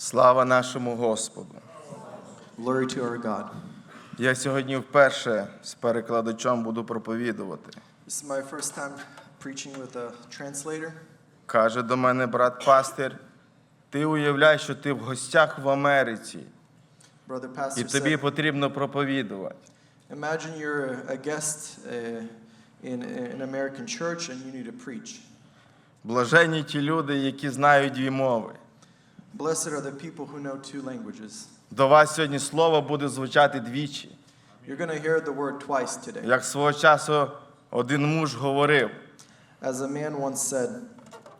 Слава нашому Господу! Glory to our God. Я сьогодні вперше з перекладачем буду проповідувати. This is my first time preaching with a translator. Каже до мене брат пастир, ти уявляй, що ти в гостях в Америці, Brother і тобі said, потрібно проповідувати. Imagine you're a guest uh, in an American church and you need to preach. Блаженні ті люди, які знають дві мови. Blessed are the people who know two languages. До вас сьогодні слово буде звучати двічі. You're going to hear the word twice today. Як свого часу один муж говорив, As a man once said,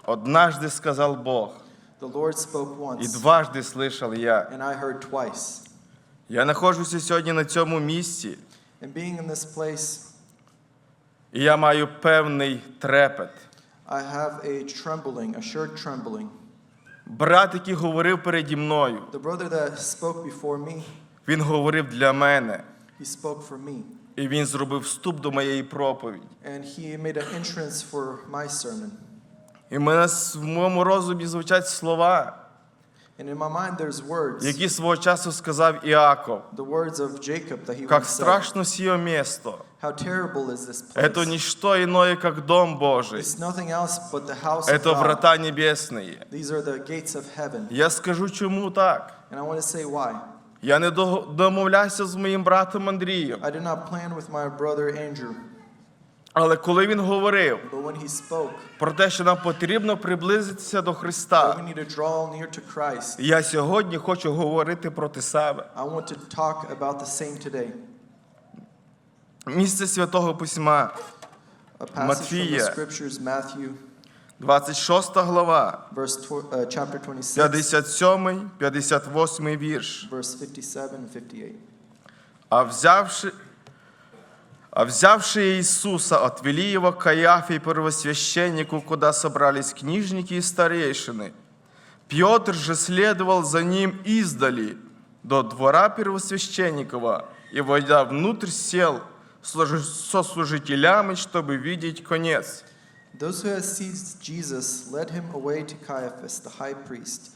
однажды сказав Бог, the Lord spoke і once, дважди слышав я. and I heard twice. Я знаходжуся сьогодні на цьому місці, And being in this place, і я маю певний трепет. I have a trembling, a sure trembling. Брат, який говорив переді мною, The brother that spoke before me, він говорив для мене, he spoke for me. і він зробив вступ до моєї проповіді. And he made an entrance for my sermon. І в мене с- в моєму розумі звучать слова, And in my mind, there's words, які свого часу сказав Іаков. the words of Jacob that he Как once said. страшно сие место. How terrible is this Это place? ничто иное, как Дом Божий. It's nothing else but the house of Это God. врата небесные. These are the gates of heaven. Я скажу, чому так. And I want to say why. Я не до- домовлявся з моїм братом Андрієм. I did not plan with my brother Andrew, Але коли він говорив but when he spoke, про те, що нам потрібно приблизитися до that we Христа, need to draw near to Christ, я сьогодні хочу говорити проти себе. I Місце святого письма, Матфія. 26 глава, verse tw- uh, chapter 26, 57, 58 вірш. verse 57 and 58. А взявши, а взявши Иисуса, отвели его к и первосвященнику, куда собрались книжники и старейшины. Петр же следовал за ним издали до двора первосвященникова и, войдя внутрь, сел служи- со служителями, чтобы видеть конец. Those who had seized Jesus led him away to Caiaphas, the high priest.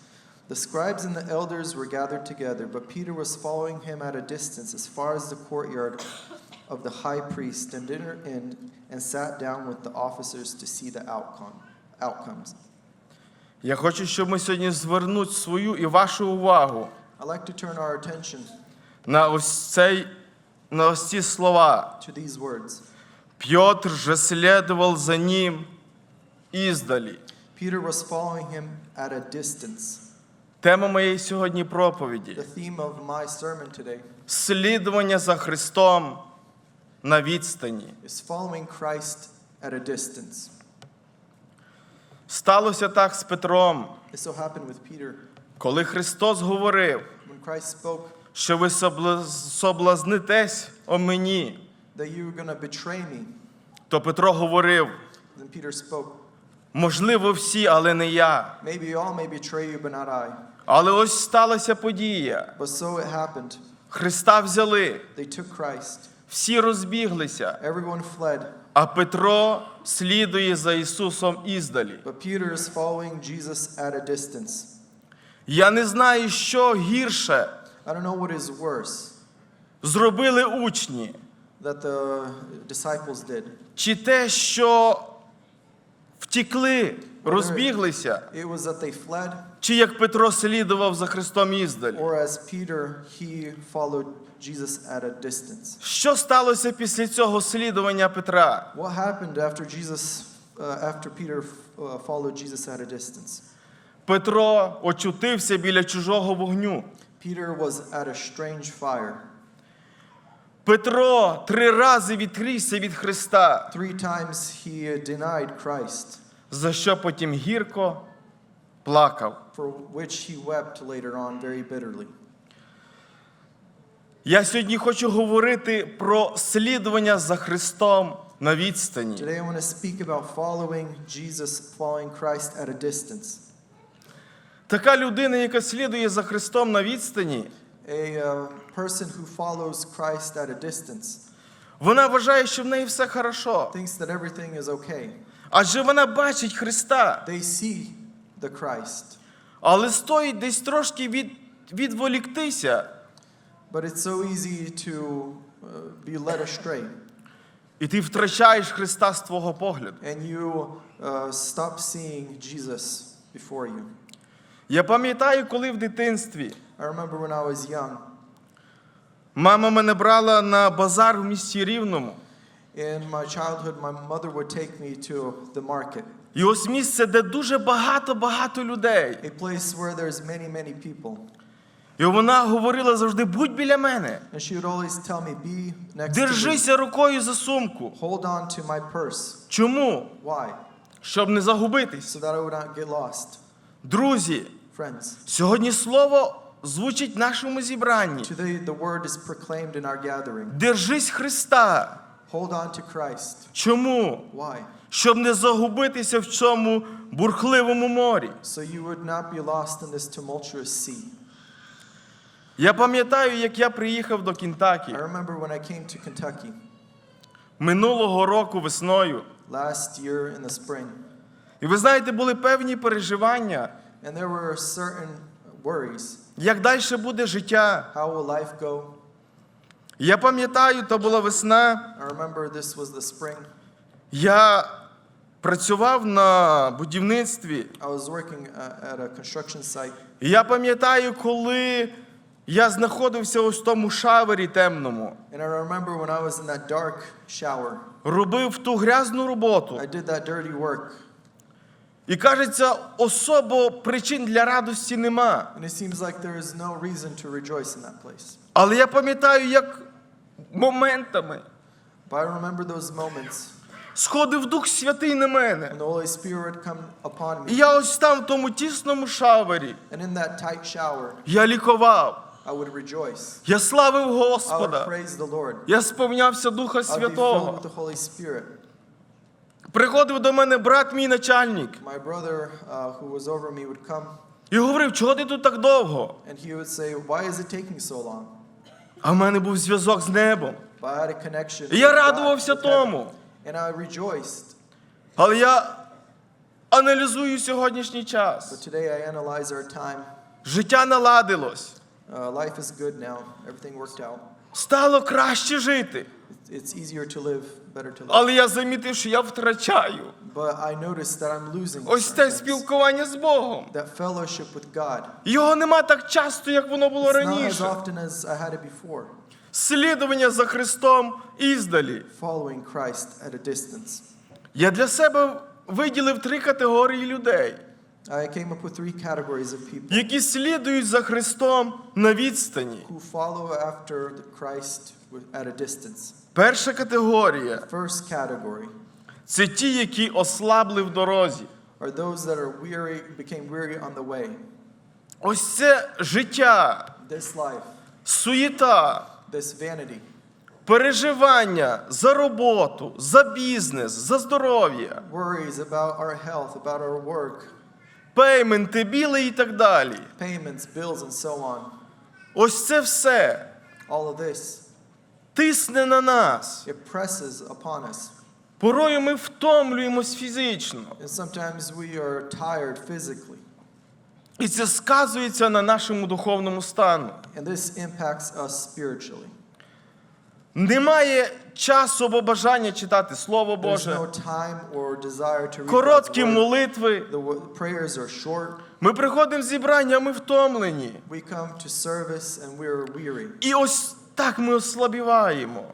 The scribes and the elders were gathered together, but Peter was following him at a distance as far as the courtyard of the high priest and entered in and sat down with the officers to see the outcome, outcomes. Я хочу, щоб ми сьогодні звернути свою і вашу увагу I'd like to turn our attention на ось цей, на ось ці слова. to these words. Петр же следовал за ним издали. Peter was following him at a distance. Тема моєї сьогодні проповіді The theme of my sermon today слідування за Христом на відстані. is following Christ at a distance. Сталося так з Петром, It so happened with Peter. коли Христос говорив, When Christ spoke, що ви собла- соблазнитесь о мені, that you were going to betray me. то Петро говорив, Then Peter spoke, можливо, всі, але не я. Maybe all may betray you, but not I. Але ось сталася подія. But so it happened. Христа взяли, They took Christ. всі розбіглися, Everyone fled. а Петро слідує за Ісусом іздалі. But Peter is following Jesus at a distance. Я не знаю, що гірше I don't know what is worse зробили учні, that the disciples did. чи те, що втікли, розбіглися, It was that they fled, чи як Петро слідував за Христом іздалі. or as Peter, he followed Jesus at a distance. Що сталося після цього слідування Петра? What happened after Jesus, uh, after Peter uh, followed Jesus at a distance? Петро очутився біля чужого вогню. Peter was at a strange fire. Петро три рази відкрився від Христа, Three times he denied Christ, за що потім гірко плакав. for which he wept later on very bitterly. Я сьогодні хочу говорити про слідування за Христом на відстані. Today I want to speak about following Jesus, following Christ at a distance. Така людина, яка слідує за Христом на відстані, A uh, person who follows Christ at a distance вона вважає, що в неї все хорошо. thinks that everything is okay. Адже вона бачить Христа. They see the Christ. Але стоїть десь трошки від, відволіктися, But it's so easy to uh, be led astray, і ти втрачаєш Христа з твого погляду. and you uh, stop seeing Jesus before you. Я пам'ятаю, коли в дитинстві I remember when I was young, мама мене брала на базар в місті Рівному. in my childhood, my mother would take me to the market, І ось місце, де дуже багато-багато людей. a place where there's many, many people. І вона говорила завжди: будь біля мене, And she would always tell me, be next to me. держися рукою за сумку. Hold on to my purse. Чому? Why? Щоб не загубитись. So that I would not get lost. Друзі, Friends, сьогодні слово звучить в нашому зібранні. today the word is proclaimed in our gathering. Держись Христа. Hold on to Christ. Чому? Why? Щоб не загубитися в цьому бурхливому морі. So you would not be lost in this tumultuous sea. Я пам'ятаю, як я приїхав до Кінтакі I remember when I came to Kentucky минулого року весною. last year in the spring, І ви знаєте, були певні переживання, and there were certain worries. як далі буде життя. How will life go? Я пам'ятаю, то була весна. I remember this was the spring. Я працював на будівництві. I was working uh, at a construction site, я пам'ятаю, коли я знаходився ось в тому шавері темному, and I remember when I was in that dark shower. робив ту грязну роботу. I did that dirty work, І кажеться, особо причин для радості нема. and it seems like there is no reason to rejoice in that place. Але я пам'ятаю, як моментами But I remember those moments сходив Дух Святий на мене. when the Holy Spirit come upon І me, я ось там в тому тісному шавері. and in that tight shower, Я лікував. I would rejoice. Я славив I would Господа. praise the Lord. Я сповнявся Духа I would be filled Святого. with the Holy Spirit. Приходив до мене брат мій начальник My brother, uh, who was over me, would come, і говорив, чого ти тут так довго? and he would say, "Why is it taking so long?" А в мене був зв'язок з небом. But I had a connection. І я with God, радувався with heaven, тому. and I rejoiced. Але я аналізую сьогоднішній But час. today I analyze our time. Життя наладилось. Uh, life is good now. Everything worked out. Стало краще жити. It's easier to live, better to live. Але я замітив, що я втрачаю But I noticed that I'm losing ось те спілкування з Богом. that fellowship with God. Його нема так часто, як воно було It's not as раніше. often as I had it before. Слідування за Христом іздалі. Following Christ at a distance. Я для себе виділив три категорії людей, I came up with three categories of people які слідують за Христом на відстані. who follow after the Christ with- at a distance. Перша категорія First category це ті, які ослабли в дорозі. are those that are weary, became weary on the way. Ось це життя, This life, суєта, this vanity, переживання за роботу, за бізнес, за здоров'я, worries about our health, about our work, пейменти, біли і так далі. payments, bills, and so on. Ось це все All of this, тисне на нас. it presses upon us. Порою ми втомлюємось фізично. And sometimes we are tired physically. І це сказується на нашому духовному стану. And this impacts us spiritually. Немає часу або бажання читати Слово Боже. Короткі молитви. Prayers are short. Ми приходимо в зібрання, а ми втомлені. We come to service and we're weary. І ось так ми ослабіваємо.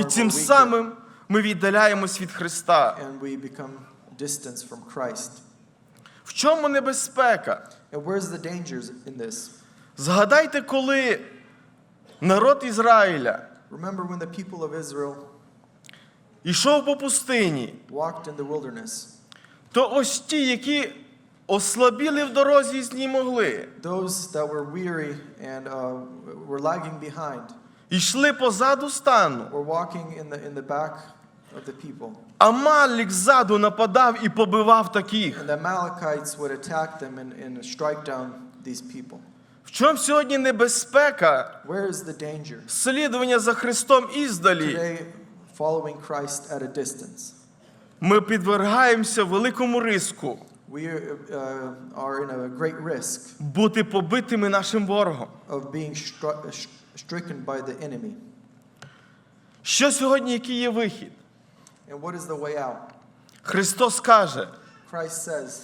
І weaker. самим ми віддаляємось від Христа. В чому небезпека? Згадайте, коли народ Ізраїля йшов по пустині, то ось ті, які ослабіли в дорозі, знімогли, Those that were weary and uh, were lagging behind йшли позаду стану. were walking in the, in the back of the people. А Малік ззаду нападав і побивав таких. And the Amalekites would attack them and, and strike down these people. В чому сьогодні небезпека Where is the danger? слідування за Христом іздалі? Today, following Christ at a distance. Ми підвергаємося великому риску, We uh, are in a great risk бути побитими нашим ворогом. of being stru- sh- stricken by the enemy. Що сьогодні, який є вихід? And what is the way out? Христос каже: Christ says,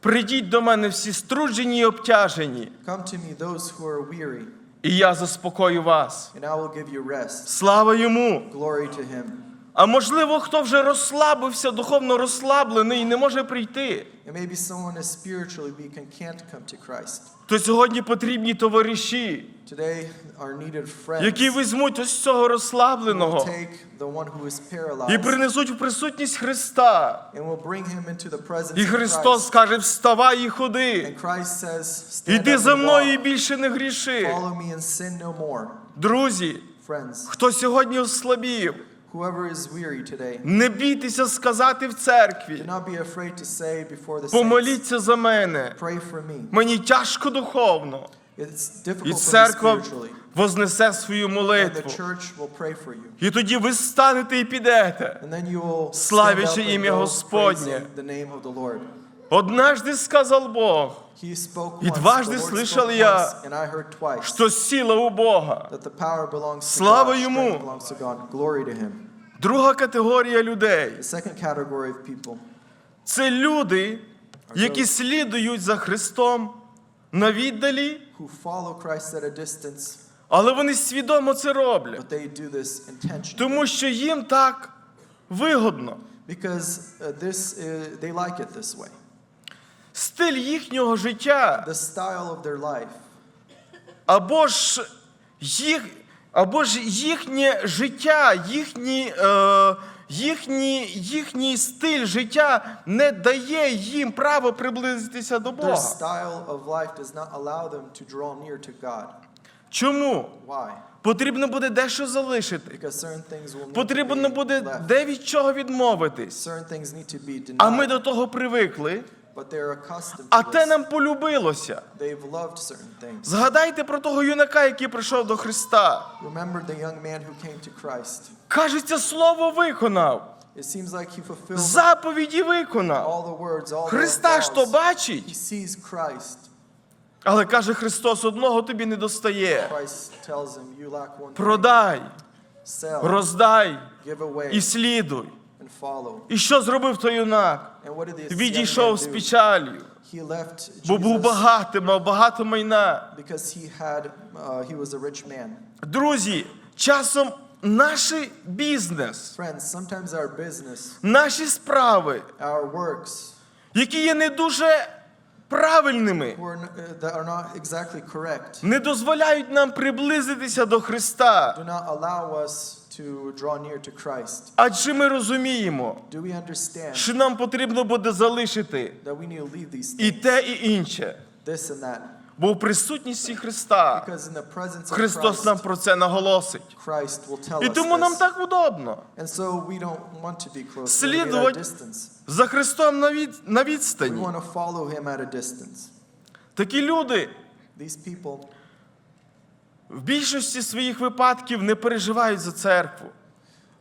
прийдіть до мене всі струджені і обтяжені, Come to me, those who are weary, і я заспокою вас. and I will give you rest. Слава йому! Glory to him. А можливо, хто вже розслабився, духовно розслаблений і не може прийти, то сьогодні потрібні товариші, які візьмуть ось цього розслабленого і принесуть в присутність Христа. І Христос скаже: вставай і ходи. Іди за мною і більше не гріши. Друзі, хто сьогодні ослабів, не бійтеся сказати в do церкві. not be afraid to say before the saints, Помоліться за мене. pray for me. Мені тяжко духовно. It's І церква spiritually. вознесе свою молитву. І тоді ви станете і підете. Славячи ім'я Господнє. praising the name of the Lord. Однажды сказал Бог, He spoke И once, дважды the Lord слышал spoke я, once, and I heard twice что сила у Бога. that the power belongs to Слава God, йому. strength belongs to God. Glory to Him. Друга категорія людей The second category of people це люди, які слідують за Христом на віддалі, who follow Christ at a distance, але вони свідомо це роблять, but they do this intentionally тому що їм так вигодно. because uh, this is, they like it this way. Стиль їхнього життя The style of their life, або ж їх, або ж їхнє життя, їхні, е, їхні, їхній стиль життя не дає їм право приблизитися до their Бога. style of life does not allow them to draw near to God. Чому? Why? Потрібно буде дещо залишити. Потрібно буде де від чого відмовитись. А ми до того привикли, а те нам полюбилося. Згадайте про того юнака, який прийшов до Христа. Кажеться, слово виконав, заповіді виконав. Христа ж то бачить, але каже Христос, одного тобі не достає. Продай, роздай і слідуй. І що зробив той юнак? Відійшов з печалью, бо був багатим, мав багато майна. uh. Друзі, часом наш бізнес, наші справи, які є не дуже правильними, uh, не дозволяють нам приблизитися до Христа. To draw near to Christ. Адже ми розуміємо, Do we understand що нам потрібно буде залишити that we need to leave these і things, те, і інше. this and that? Бо в присутності Христа Because in the presence of Христос нам Christ, про це наголосить. Christ will tell І us тому нам this. так удобно. And so we don't want to be close, we at a Слідувати distance. за Христом на, від, на We відстані. want to follow him at a distance. Такі люди These people, в більшості своїх випадків не переживають за церкву.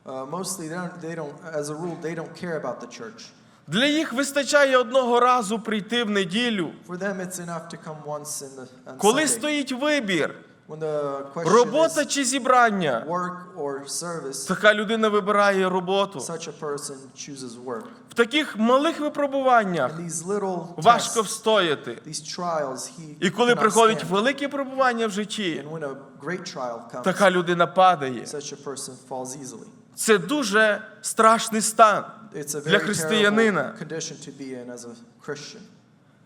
uh, mostly, they don't, they don't, as a rule, they don't care about the church. Для їх вистачає одного разу прийти в неділю, For them, it's enough to come once in the, on коли Sunday. стоїть вибір, When the question робота is чи зібрання. work or service, Така людина вибирає роботу. such a person chooses work. В таких малих випробуваннях важко встояти. І коли приходить велике випробування в житті, така людина падає. Це дуже страшний стан. Для християнина.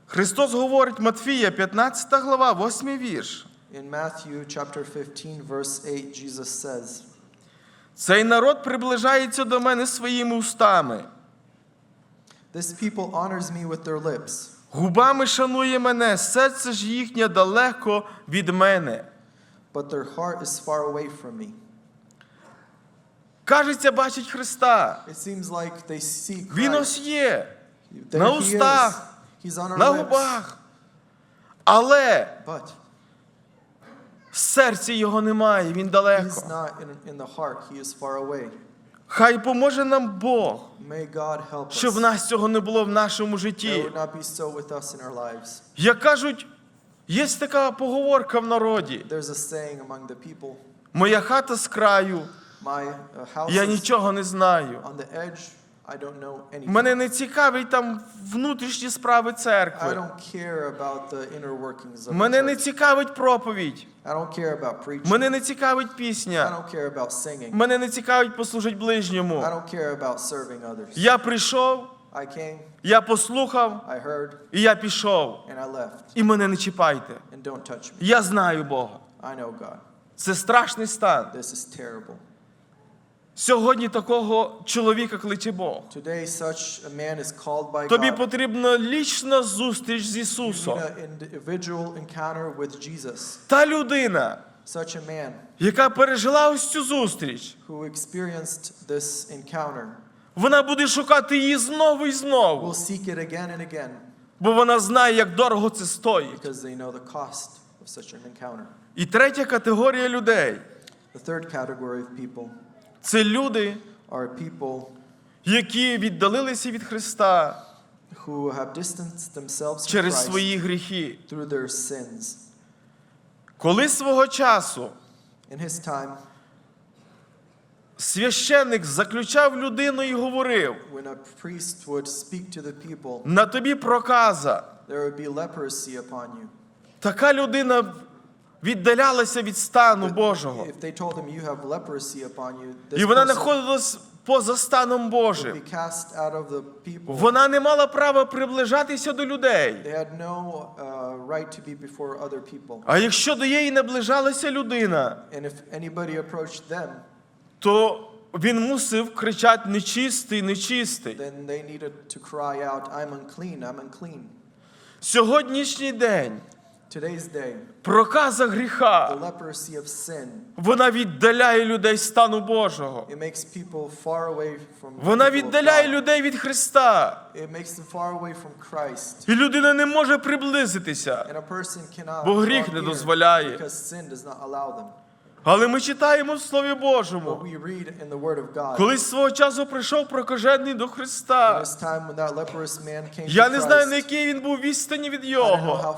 Христос говорить Матфія, 15 глава, 8 вірш. In Matthew chapter 15, verse 8, Jesus says, Цей народ приближається до мене своїми устами, This people honors me with their lips, губами шанує мене, серце ж їхнє далеко від мене. but their heart is far away from me. Кажеться, бачить Христа. It seems like they see Christ. Він ось є, There на he is. устах, He's on our на lips. губах. Але But в серці його немає, він далеко. he's not in, in the heart. He is far away. Хай поможе нам Бог, щоб в нас цього не було в нашому житті. Як кажуть, є така поговорка в народі: моя хата з краю, uh, я нічого не знаю. I don't know anything. Мене не цікавить там внутрішні справи I церкви. don't care about the inner workings of the Мене не цікавить проповідь. I don't care about preaching. Мене не цікавить I пісня. don't care about singing. Мене не цікавить послужити I ближньому. don't care about serving others. Я прийшов, I came, я послухав, I heard, і я пішов. and I left. І мене не чіпайте. And don't touch me. Я знаю Бога. I know God. Це страшний стан. Сьогодні такого чоловіка кличе Бог. Today, such a man is called by Тобі потрібна лічна зустріч з Ісусом. individual encounter with Jesus. Та людина, Such a man яка пережила ось цю зустріч, who experienced this encounter вона буде шукати її знову і will seek it again and again бо вона знає, як дорого це стоїть. because they know the cost of such an encounter. І третя категорія людей The third category of people це люди, які віддалилися від Христа через свої гріхи. Коли свого часу священник заключав людину і говорив: на тобі проказа. Така людина віддалялася від стану Божого. І вона знаходилась поза станом Божим. Вона не мала права приближатися до людей. Uh. А якщо до її наближалася людина, то він мусив кричати нечистий, нечистий. Сьогоднішній день проказа гріха, вона віддаляє людей стану Божого. Вона віддаляє людей від Христа. І людина не може приблизитися. Бо гріх не дозволяє. Але ми читаємо в Слові Божому. Колись свого часу прийшов прокажений до Христа. Я не знаю, на Christ, він був відстані від його.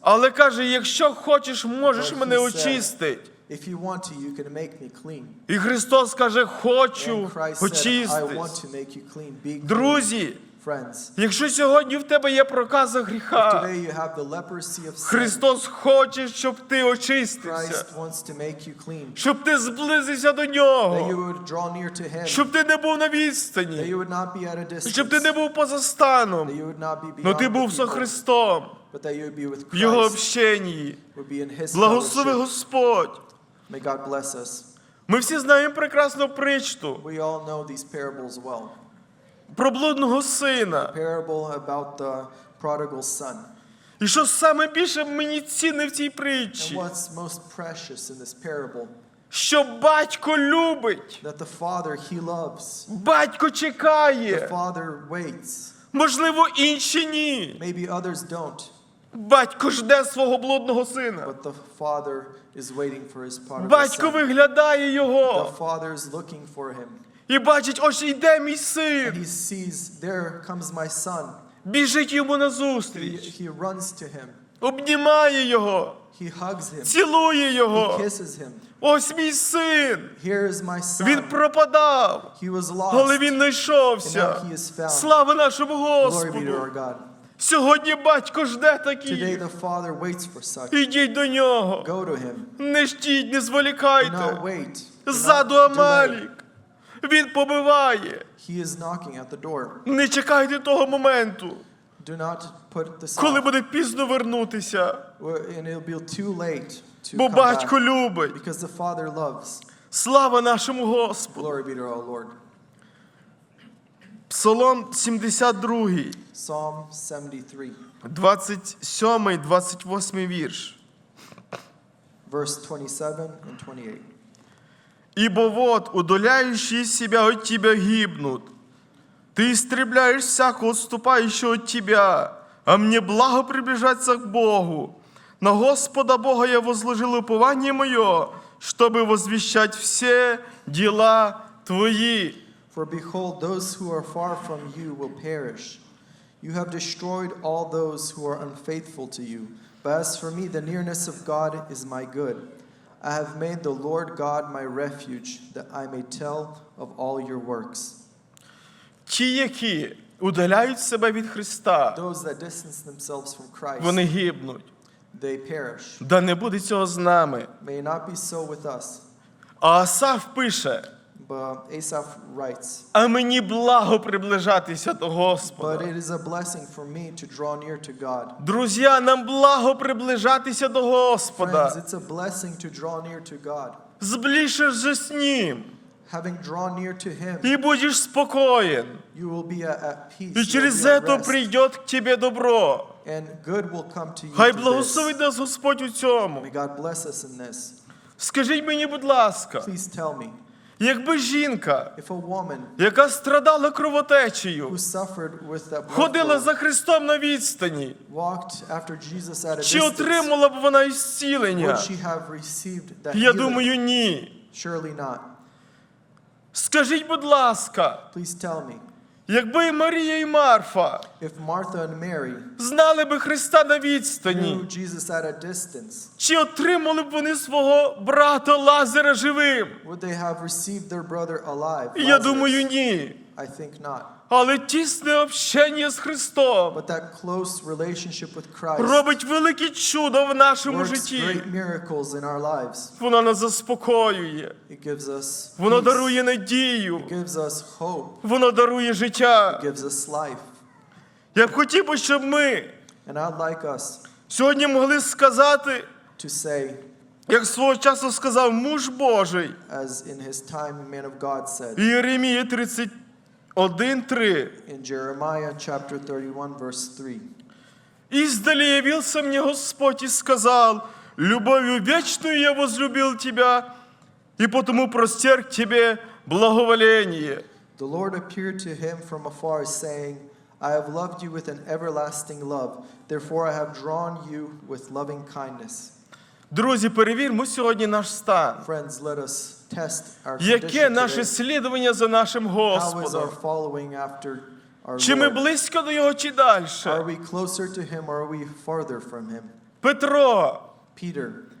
Але каже, якщо хочеш, можеш мене очистити. If you want to, you can make me clean. І Христос каже, хочу Christ I want to make you clean. Друзі, якщо сьогодні в тебе є проказа гріха. Христос хоче, щоб ти очистився, щоб ти зблизився до нього, щоб ти не був на відстані, щоб ти не був поза станом, але ти був со Христом. В Його общенні. Благослови. Господь. Ми всі знаємо прекрасну притчу про блудного сина. Parable about the prodigal son. І що саме більше мені цінне в цій And притчі, what's most precious in this parable? що батько любить, That the father he loves. батько The чекає, father waits. можливо, інші ні. Maybe others don't, Батько жде свого блудного сина. but the father is waiting for his prodigal Батько son. виглядає The його father is looking for him. І бачить, ось йде мій And син. he sees, there comes my son. Біжить йому He, назустріч, he runs to him. обнімає його, He hugs him. цілує He його. kisses him. Ось мій син. Here is my Він son. пропадав, He was але lost. він And знайшовся. now he is found. Слава нашому Glory be to Господу! our God. Сьогодні батько жде Today таких. the father waits for such. Ідіть до нього. Go to him. Не ждіть, не Do not зволікайте. wait. Do Ззаду not delay. Амалік. Він побиває. He is knocking at the door. Не чекайте того моменту, Do not put this коли off. буде пізно вернутися. Where- And it'll be too late to Бо come батько back. любить. Because the father loves. Слава нашому Господу. Glory be to our Lord. Псалом 72, Psalm 73, 27, 28 вірш. verse 27 and 28. Ибо вот удаляющие себя от тебя гибнут. Ты истребляешь всякого отступающего от тебя, а мне благо приближаться к Богу. На Господа Бога я возложил упование мое, чтобы возвещать все дела Твои. For behold, those who are far from you will perish. You have destroyed all those who are unfaithful to you. But as for me, the nearness of God is my good. I have made the Lord God my refuge, that I may tell of all your works. Ті, які удаляють себе від Христа, Those that distance themselves from Christ, вони гибнуть. they perish. Да не буде цього з нами. May it not be so with us. А Асаф пише: But Asaph writes, а мені благо приближатися до But Господа. it is a blessing for me to draw near to God. Друзі, нам благо приближатися до Friends, Господа. it's a blessing to draw near to God. Зближиш же з Ним, Having drawn near to Him, і будеш спокоєн. you will be at, at peace. І you'll через be at це rest, прийде к тебе добро. and good will come to you. Хай through this. благословить нас Господь у цьому. May God bless us in this. Скажіть мені, будь ласка, Please tell me, якби жінка, яка страдала кровотечею, ходила за Христом на відстані, чи отримала б вона ісцілення? Я думаю, ні. Скажіть, будь ласка, якби Марія і Марфа if Martha and Mary знали би Христа на knew відстані, Jesus at a distance, чи отримали б вони свого брата Лазара живим? would they have received their brother alive? Я Lazarus? думаю, ні. I think not. Але тісне общення з Христом But that close relationship with Christ робить великі чудо в нашому works житті. great miracles in our lives. Воно нас заспокоює, It gives us воно peace. дарує надію, It gives us hope. воно дарує життя. It gives us life. Я б хотів би, щоб ми And I'd like us сьогодні могли сказати, to say, як свого часу сказав муж Божий, as in his time man of God said Єремія 31.3. in Jeremiah chapter 31, verse 3. Издали явился мне Господь и сказал, «Любовью вечную я возлюбил тебя, и потому простер к тебе благоволение». The Lord appeared to him from afar, saying, I have loved you with an everlasting love. Therefore I have drawn you with loving kindness. Друзі, перевірмо сьогодні наш стан. Friends, let us Яке наше слідування за нашим Господом? Чи ми близько до Його, чи далі? Петро,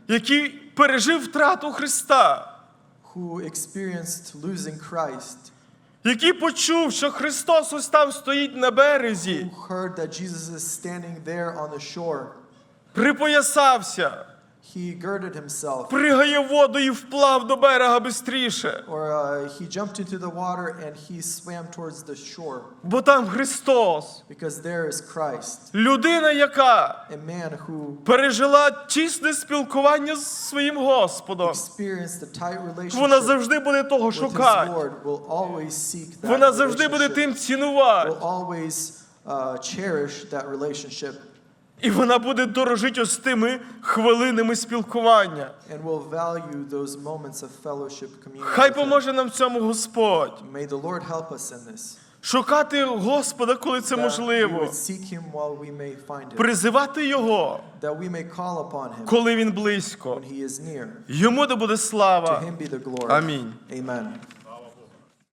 який пережив втрату Христа, який почув, що Христос ось там стоїть на березі, припоясався, he girded himself, пригає воду і вплав до берега бистріше. or uh, he jumped into the water and he swam towards the shore, Бо там Христос, because there is Christ, людина, яка a man who пережила тісне спілкування з своїм Господом. experienced a tight Вона relationship завжди буде того шукати. Lord, will always seek that Вона завжди буде тим цінувати. will always uh, cherish that relationship, І вона буде дорожити ось тими хвилинами спілкування. and will value those moments of fellowship communion. Хай поможе нам в цьому Господь. May the Lord help us in this. Шукати Господа, коли це можливо. Призивати Його, коли Він близько. Йому да буде слава. Амінь.